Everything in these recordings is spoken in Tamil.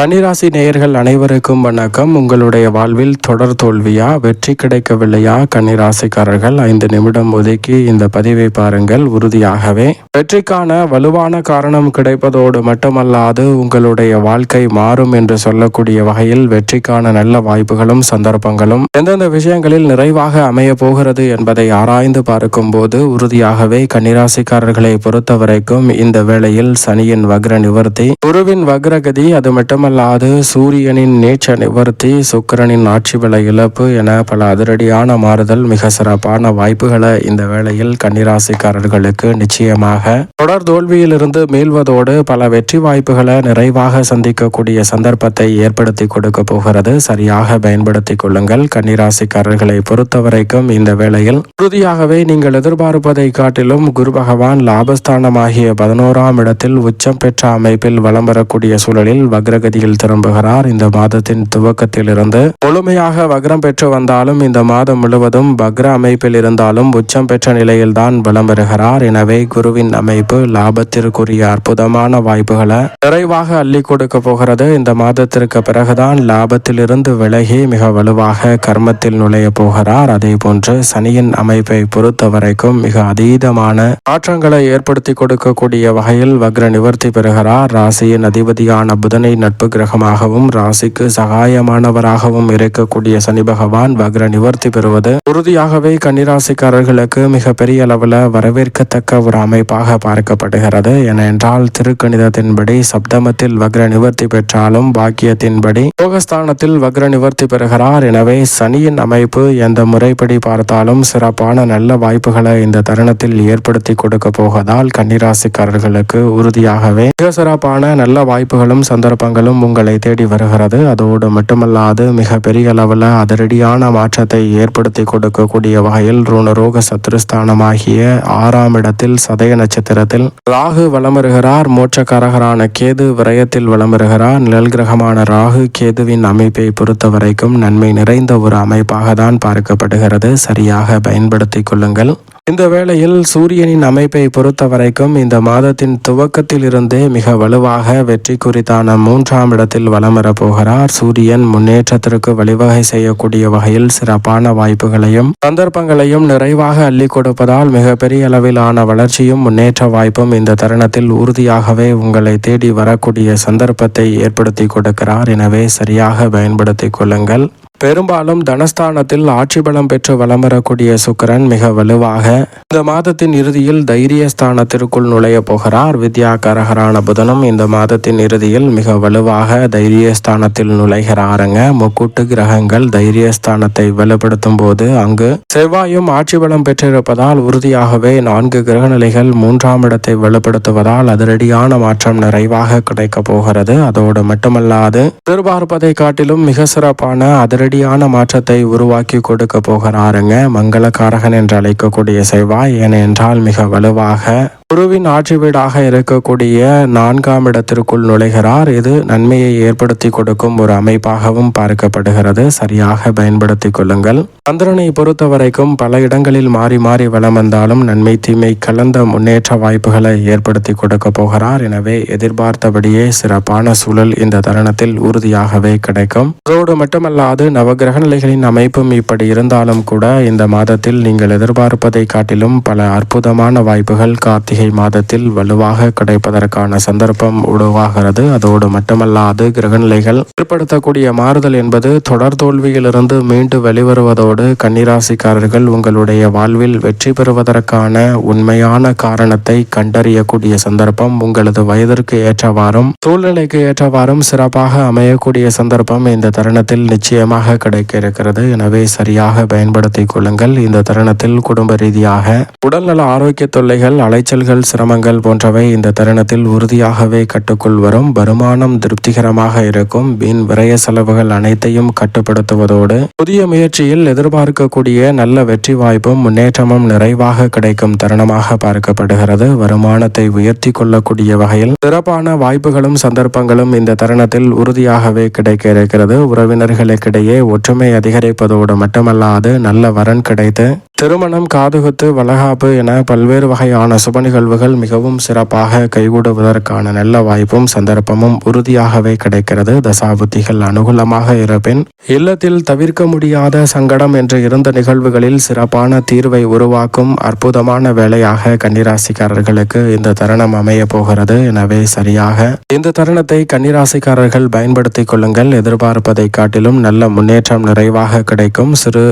கன்னிராசி நேயர்கள் அனைவருக்கும் வணக்கம். உங்களுடைய வாழ்வில் தொடர் தோல்வியா வெற்றி கிடைக்கவில்லையா? கன்னிராசிக்காரர்கள் ஐந்து நிமிடம் ஒதுக்கி இந்த பதிவை பாருங்கள். உறுதியாகவே. வெற்றிக்கான வலுவான காரணம் கிடைப்பதோடு மட்டுமல்லாது உங்களுடைய வாழ்க்கை மாறும் என்று சொல்லக்கூடிய வகையில் வெற்றிக்கான நல்ல வாய்ப்புகளும் சந்தர்ப்பங்களும் எந்தெந்த விஷயங்களில் நிறைவாக அமைய போகிறது என்பதை ஆராய்ந்து பார்க்கும்போது உறுதியாகவே கன்னிராசிக்காரர்களை பொறுத்தவரைக்கும் இந்த வேளையில் சனியின் வக்ர நிவர்த்தி குருவின் வக்ரகதி அது மட்டுமல்லாது சூரியனின் நீச்ச நிவர்த்தி சுக்கரனின் ஆட்சி விலை இழப்பு என பல அதிரடியான மாறுதல் மிக சிறப்பான வாய்ப்புகளை இந்த வேளையில் கன்னிராசிக்காரர்களுக்கு நிச்சயமாக. தொடர் தோல்வியிலிருந்து மீள்வதோடு பல வெற்றி வாய்ப்புகளை நிறைவாக சந்திக்கக்கூடிய சந்தர்ப்பத்தை ஏற்படுத்தி கொடுக்க போகிறது. சரியாக பயன்படுத்திக் கொள்ளுங்கள். கன்னிராசிக்காரர்களை பொறுத்தவரைக்கும் இந்த வேளையில் உறுதியாகவே நீங்கள் எதிர்பார்ப்பதை காட்டிலும் குரு பகவான் லாபஸ்தானமாகிய பதினோராம் இடத்தில் உச்சம் பெற்ற அமைப்பில் வலம் வரக்கூடிய சூழலில் ராசியில் திரும்புகிறார். இந்த மாதத்தின் துவக்கத்தில் இருந்து முழுமையாக வக்ரம் பெற்று வந்தாலும் இந்த மாதம் முழுவதும் வக்ர அமைப்பில் இருந்தாலும் உச்சம் பெற்ற நிலையில்தான் வலம் எனவே குருவின் அமைப்பு லாபத்திற்குரிய அற்புதமான வாய்ப்புகளை நிறைவாக அள்ளி கொடுக்க போகிறது. இந்த மாதத்திற்கு பிறகுதான் லாபத்திலிருந்து விலகி மிக வலுவாக கர்மத்தில் நுழைய போகிறார். அதே போன்று சனியின் அமைப்பை பொறுத்த வரைக்கும் மிக அதீதமான மாற்றங்களை ஏற்படுத்தி கொடுக்கக்கூடிய வகையில் வக்ர நிவர்த்தி பெறுகிறார். ராசியின் அதிபதியான புதனை நட்பு கிரகமாகவும் ராசிக்கு சகாயமானவராகவும் இருக்கக்கூடிய சனி பகவான் வக்ர நிவர்த்தி பெறுவது உறுதியாகவே கன்னிராசிக்காரர்களுக்கு மிக பெரிய அளவில் வரவேற்கத்தக்க ஒரு அமைப்பாக பார்க்கப்படுகிறது. ஏனென்றால் திருக்கணிதத்தின்படி சப்தமத்தில் வக்ர நிவர்த்தி பெற்றாலும் பாக்கியத்தின்படி யோகஸ்தானத்தில் வக்ர நிவர்த்தி பெறுகிறார். எனவே சனியின் அமைப்பு எந்த முறைப்படி பார்த்தாலும் சிறப்பான நல்ல வாய்ப்புகளை இந்த தருணத்தில் ஏற்படுத்தி கொடுக்க போவதால் கன்னிராசிக்காரர்களுக்கு உறுதியாகவே மிக சிறப்பான நல்ல வாய்ப்புகளும் சந்தர்ப்பங்களும் உங்களை தேடி வருகிறது. அதோடு மட்டுமல்லாது மிக பெரிய அளவில் அதிரடியான மாற்றத்தை ஏற்படுத்தி கொடுக்கக்கூடிய வகையில் ருணரோக சத்ருஸ்தானமாகிய ஆறாம் இடத்தில் சதய நட்சத்திரத்தில் ராகு வளமருகிறார் மோட்சக்காரகரான கேது விரயத்தில் வளமருகிறார். நிழல் கிரகமான ராகு கேதுவின் அமைப்பை பொறுத்த வரைக்கும் நன்மை நிறைந்த ஒரு அமைப்பாக தான் பார்க்கப்படுகிறது. சரியாக பயன்படுத்திக் கொள்ளுங்கள். இந்த வேளையில் சூரியனின் அமைப்பை பொறுத்த வரைக்கும் இந்த மாதத்தின் துவக்கத்தில் இருந்தே மிக வலுவாக வெற்றி குறித்தான மூன்றாம் இடத்தில் வலம் வரப்போகிறார் சூரியன் முன்னேற்றத்திற்கு வழிவகை செய்யக்கூடிய வகையில் சிறப்பான வாய்ப்புகளையும் சந்தர்ப்பங்களையும் நிறைவாக அள்ளி கொடுப்பதால் மிகப்பெரிய அளவிலான வளர்ச்சியும் முன்னேற்ற வாய்ப்பும் இந்த தருணத்தில் உறுதியாகவே உங்களை தேடி வரக்கூடிய சந்தர்ப்பத்தை ஏற்படுத்தி கொடுக்கிறார். எனவே சரியாக பயன்படுத்திக் கொள்ளுங்கள். பெரும்பாலும் தனஸ்தானத்தில் ஆட்சி பலம் பெற்று வலம் வரக்கூடிய சுக்கிரன் மிக வலுவாக இந்த மாதத்தின் இறுதியில் தைரிய ஸ்தானத்திற்குள் நுழைய போகிறார். வித்யாகரகரான புதனும் இந்த மாதத்தின் இறுதியில் மிக வலுவாக தைரிய ஸ்தானத்தில் நுழைகிறாருங்க. முக்கூட்டு கிரகங்கள் தைரிய ஸ்தானத்தை வலுப்படுத்தும் போது அங்கு செவ்வாயும் ஆட்சி பலம் பெற்றிருப்பதால் உறுதியாகவே நான்கு கிரகநிலைகள் மூன்றாம் இடத்தை வலுப்படுத்துவதால் அதிரடியான மாற்றம் நிறைவாக கிடைக்கப் போகிறது. அதோடு மட்டுமல்லாது எதிர்பார்ப்பதை காட்டிலும் மிக சிறப்பான அதிரடி அதிரடியான மாற்றத்தை உருவாக்கி கொடுக்க போகிறாருங்க. மங்களகாரகன் என்று அழைக்கக்கூடிய செவ்வாய் ஏனென்றால் மிக வலுவாக குருவின் ஆட்சி வீடாக இருக்கக்கூடிய நான்காம் இடத்திற்குள் நுழைகிறார். இது நன்மையை ஏற்படுத்தி கொடுக்கும் ஒரு அமைப்பாகவும் பார்க்கப்படுகிறது. சரியாக பயன்படுத்தி கொள்ளுங்கள். சந்திரனை பொறுத்த வரைக்கும் பல இடங்களில் மாறி மாறி வளம் வந்தாலும் நன்மை தீமை கலந்த முன்னேற்ற வாய்ப்புகளை ஏற்படுத்தி கொடுக்க போகிறார். எனவே எதிர்பார்த்தபடியே சிறப்பான சூழல் இந்த தருணத்தில் உறுதியாகவே கிடைக்கும். அதோடு மட்டுமல்லாது நவகிரக நிலைகளின் அமைப்பும் இப்படி இருந்தாலும் கூட இந்த மாதத்தில் நீங்கள் எதிர்பார்ப்பதை காட்டிலும் பல அற்புதமான வாய்ப்புகள் கார்த்திகை கார்த்திகை மாதத்தில் வலுவாக கிடைப்பதற்கான சந்தர்ப்பம் உருவாகிறது. அதோடு மட்டுமல்லாது கிரகநிலைகள் ஏற்படுத்தக்கூடிய மாறுதல் என்பது தொடர் தோல்வியிலிருந்து மீண்டு வெளிவருவதோடு கன்னிராசிக்காரர்கள் உங்களுடைய வாழ்வில் வெற்றி பெறுவதற்கான உண்மையான காரணத்தை கண்டறியக்கூடிய சந்தர்ப்பம் உங்களது வயதிற்கு ஏற்றவாறும் சூழ்நிலைக்கு ஏற்றவாறும் சிறப்பாக அமையக்கூடிய சந்தர்ப்பம் இந்த தருணத்தில் நிச்சயமாக கிடைக்க இருக்கிறது. எனவே சரியாக பயன்படுத்திக் கொள்ளுங்கள். இந்த தருணத்தில் குடும்ப ரீதியாக உடல்நல ஆரோக்கிய தொல்லைகள் அலைச்சல்கள் நோய்கள் சிரமங்கள் போன்றவை இந்த தருணத்தில் உறுதியாகவே கட்டுக்குள் வரும். வருமானம் திருப்திகரமாக இருக்கும். வீண் விரய செலவுகள் அனைத்தையும் கட்டுப்படுத்துவதோடு புதிய முயற்சியில் எதிர்பார்க்கக்கூடிய நல்ல வெற்றி வாய்ப்பும் முன்னேற்றமும் நிறைவாக கிடைக்கும் தருணமாக பார்க்கப்படுகிறது. வருமானத்தை உயர்த்தி கொள்ளக்கூடிய வகையில் சிறப்பான வாய்ப்புகளும் சந்தர்ப்பங்களும் இந்த தருணத்தில் உறுதியாகவே கிடைக்க இருக்கிறது. உறவினர்களுக்கிடையே ஒற்றுமை அதிகரிப்பதோடு மட்டுமல்லாது நல்ல வரன் கிடைத்து திருமணம் காதுகுத்து வளகாப்பு என பல்வேறு வகையான சுப நிகழ்வுகள் மிகவும் சிறப்பாக கைகூடுவதற்கான நல்ல வாய்ப்பும் சந்தர்ப்பமும் உறுதியாகவே கிடைக்கிறது. தசாபுத்திகள் அனுகூலமாக இருப்பின் இல்லத்தில் தவிர்க்க முடியாத சங்கடம் என்று இருந்த நிகழ்வுகளில் சிறப்பான தீர்வை உருவாக்கும் அற்புதமான வேலையாக கன்னிராசிக்காரர்களுக்கு இந்த தருணம் அமைய போகிறது. எனவே சரியாக இந்த தருணத்தை கன்னிராசிக்காரர்கள் பயன்படுத்திக் கொள்ளுங்கள். எதிர்பார்ப்பதை காட்டிலும் நல்ல முன்னேற்றம் நிறைவாக கிடைக்கும். சிறு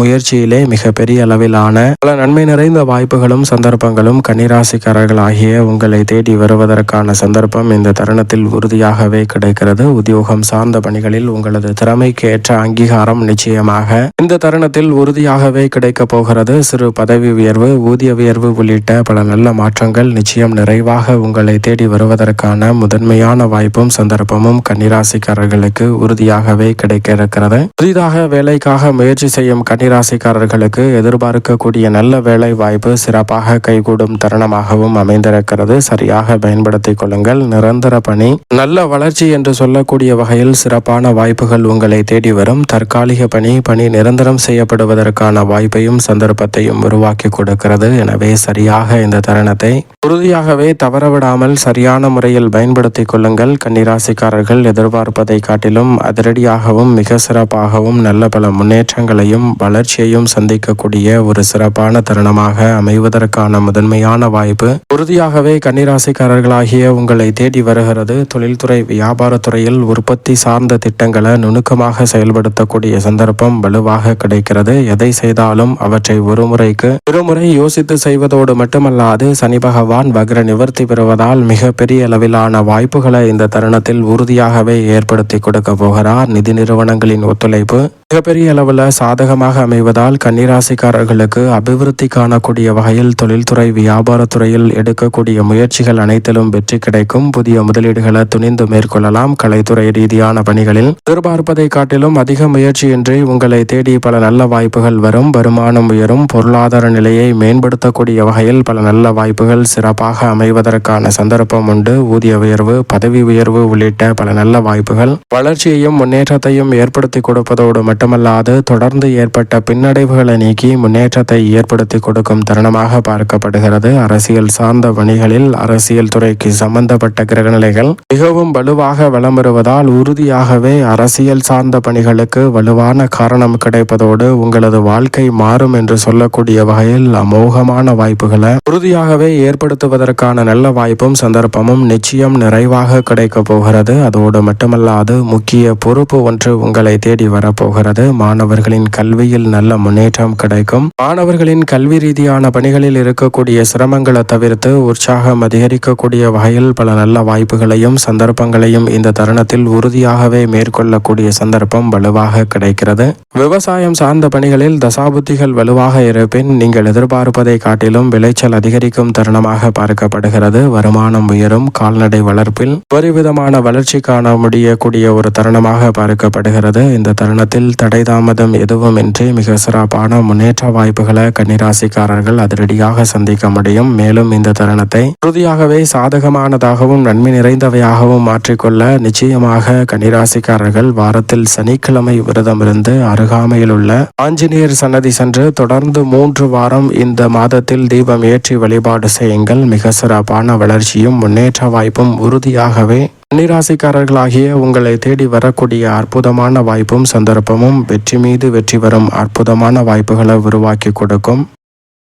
முயற்சியிலே மிக பெரிய அளவிலான பல நன்மை நிறைந்த வாய்ப்புகளும் சந்தர்ப்பங்களும் கன்னிராசிக்காரர்கள் ஆகிய உங்களை தேடி வருவதற்கான சந்தர்ப்பம் இந்த தருணத்தில் உறுதியாகவே கிடைக்கிறது. உத்தியோகம் சார்ந்த பணிகளில் உங்களது திறமைக்கு ஏற்ற அங்கீகாரம் நிச்சயமாக இந்த தருணத்தில் உறுதியாகவே கிடைக்கப் போகிறது. சிறு பதவி உயர்வு ஊதிய உயர்வு உள்ளிட்ட பல நல்ல மாற்றங்கள் நிச்சயம் நிறைவாக உங்களை தேடி வருவதற்கான முதன்மையான வாய்ப்பும் சந்தர்ப்பமும் கன்னிராசிக்காரர்களுக்கு உறுதியாகவே கிடைக்க இருக்கிறது. புதிதாக வேலைக்காக முயற்சி செய்யும் கன்னிராசிக்காரர்களுக்கு எதிர்பார்க்கக்கூடிய நல்ல வேலை வாய்ப்பு சிறப்பாக கைகூடும் தருணமாகவும் அமைந்திருக்கிறது. சரியாக பயன்படுத்திக் கொள்ளுங்கள். நிரந்தர பணி. நல்ல வளர்ச்சி என்று சொல்லக்கூடிய வகையில் சிறப்பான வாய்ப்புகள் உங்களை தேடி வரும். தற்காலிக பணி. பணி நிரந்தரம் செய்யப்படுவதற்கான வாய்ப்பையும் சந்தர்ப்பத்தையும் உருவாக்கி கொடுக்கிறது. எனவே சரியாக இந்த தருணத்தை உறுதியாகவே தவறவிடாமல் சரியான முறையில் பயன்படுத்திக் கொள்ளுங்கள். கன்னிராசிக்காரர்கள் எதிர்பார்ப்பதை காட்டிலும் அதிரடியாகவும் மிக சிறப்பாகவும் நல்ல பல முன்னேற்றங்களையும் வளர்ச்சியையும் சந்திக்கக்கூடிய ஒரு சிறப்பான தருணமாக அமைவதற்கான முதன்மையான வாய்ப்பு. உறுதியாகவே கன்னிராசிக்காரர்களாகிய உங்களை தேடி வருகிறது தொழில்துறை வியாபாரத்துறையில் உற்பத்தி சார்ந்த திட்டங்களை நுணுக்கமாக செயல்படுத்தக்கூடிய சந்தர்ப்பம் வலுவாக கிடைக்கிறது. எதை செய்தாலும் அவற்றை ஒரு முறைக்கு ஒருமுறை யோசித்து செய்வதோடு மட்டுமல்லாது சனி பகவான் வக்ர நிவர்த்தி பெறுவதால் மிக பெரிய அளவிலான வாய்ப்புகளை இந்த தருணத்தில் உறுதியாகவே ஏற்படுத்தி கொடுக்க போகிறார். நிதி நிறுவனங்களின் ஒத்துழைப்பு மிகப்பெரிய அளவில் சாதகமாக அமைவதால் கன்னிராசிக்காரர்களுக்கு அபிவிருத்தி காணக்கூடிய வகையில் தொழில்துறை வியாபாரத்துறையில் எடுக்கக்கூடிய முயற்சிகள் அனைத்திலும் வெற்றி கிடைக்கும். புதிய முதலீடுகளை துணிந்து மேற்கொள்ளலாம். கலைத்துறை ரீதியான பணிகளில் எதிர்பார்ப்பதை காட்டிலும் அதிக முயற்சியின்றி உங்களை தேடி பல நல்ல வாய்ப்புகள் வரும். வருமானம் உயரும். பொருளாதார நிலையை மேம்படுத்தக்கூடிய வகையில் பல நல்ல வாய்ப்புகள் சிறப்பாக அமைவதற்கான சந்தர்ப்பம் உண்டு. ஊதிய உயர்வு பதவி உயர்வு உள்ளிட்ட பல நல்ல வாய்ப்புகள். வளர்ச்சியையும் முன்னேற்றத்தையும் ஏற்படுத்தி கொடுப்பதோடு மட்டுமல்லாது தொடர்ந்து ஏற்பட்ட பின்னடைவுகளை நீக்கி முன்னேற்றத்தை ஏற்படுத்தி கொடுக்கும் தருணமாக பார்க்கப்படுகிறது. அரசியல் சார்ந்த பணிகளில் அரசியல் துறைக்கு சம்பந்தப்பட்ட கிரகநிலைகள் மிகவும் வலுவாக வலம் வருவதால் உறுதியாகவே அரசியல் சார்ந்த பணிகளுக்கு வலுவான காரணம் கிடைப்பதோடு உங்களது வாழ்க்கை மாறும் என்று சொல்லக்கூடிய வகையில் அமோகமான வாய்ப்புகளை உறுதியாகவே ஏற்படுத்துவதற்கான நல்ல வாய்ப்பும் சந்தர்ப்பமும் நிச்சயம் நிறைவாக கிடைக்கப் போகிறது. அதோடு மட்டுமல்லாது முக்கிய பொறுப்பு ஒன்று உங்களை தேடி வரப்போகிறது. மாணவர்களின் கல்வியில் நல்ல முன்னேற்றம் கிடைக்கும். மாணவர்களின் கல்வி ரீதியான பணிகளில் இருக்கக்கூடிய சிரமங்களை தவிர்த்து உற்சாகம் அதிகரிக்கக்கூடிய வகையில் பல நல்ல வாய்ப்புகளையும் சந்தர்ப்பங்களையும் இந்த தருணத்தில் உறுதியாகவே மேற்கொள்ளக்கூடிய சந்தர்ப்பம் வலுவாக கிடைக்கிறது. விவசாயம் சார்ந்த பணிகளில் தசாபுத்திகள் வலுவாக இருப்பின் நீங்கள் எதிர்பார்ப்பதை காட்டிலும் விளைச்சல் அதிகரிக்கும் தருணமாக பார்க்கப்படுகிறது. வருமானம் உயரும் கால்நடை வளர்ப்பில் ஒருவிதமான வளர்ச்சி காண முடியக்கூடிய ஒரு தருணமாக பார்க்கப்படுகிறது. இந்த தருணத்தில் தடை தாமதம் எதுவுமின்றி மிக சிறப்பான முன்னேற்ற வாய்ப்புகளை கன்னிராசிக்காரர்கள் அதிரடியாக சந்திக்க முடியும். மேலும் இந்த தருணத்தை உறுதியாகவே சாதகமானதாகவும் நன்மை நிறைந்தவையாகவும் மாற்றிக்கொள்ள நிச்சயமாக கன்னிராசிக்காரர்கள் வாரத்தில் சனிக்கிழமை விரதமிருந்து அருகாமையில் உள்ள ஆஞ்சநேயர் சன்னதி சென்று தொடர்ந்து மூன்று வாரம் இந்த மாதத்தில் தீபம் ஏற்றி வழிபாடு செய்யுங்கள். மிக சிறப்பான வளர்ச்சியும் முன்னேற்ற வாய்ப்பும் உறுதியாகவே கன்னிராசிக்காரர்களாகிய உங்களை தேடி வரக்கூடிய அற்புதமான வாய்ப்பும் சந்தர்ப்பமும் வெற்றி மீது வெற்றி வரும் அற்புதமான வாய்ப்புகளை உருவாக்கி கொடுக்கும்.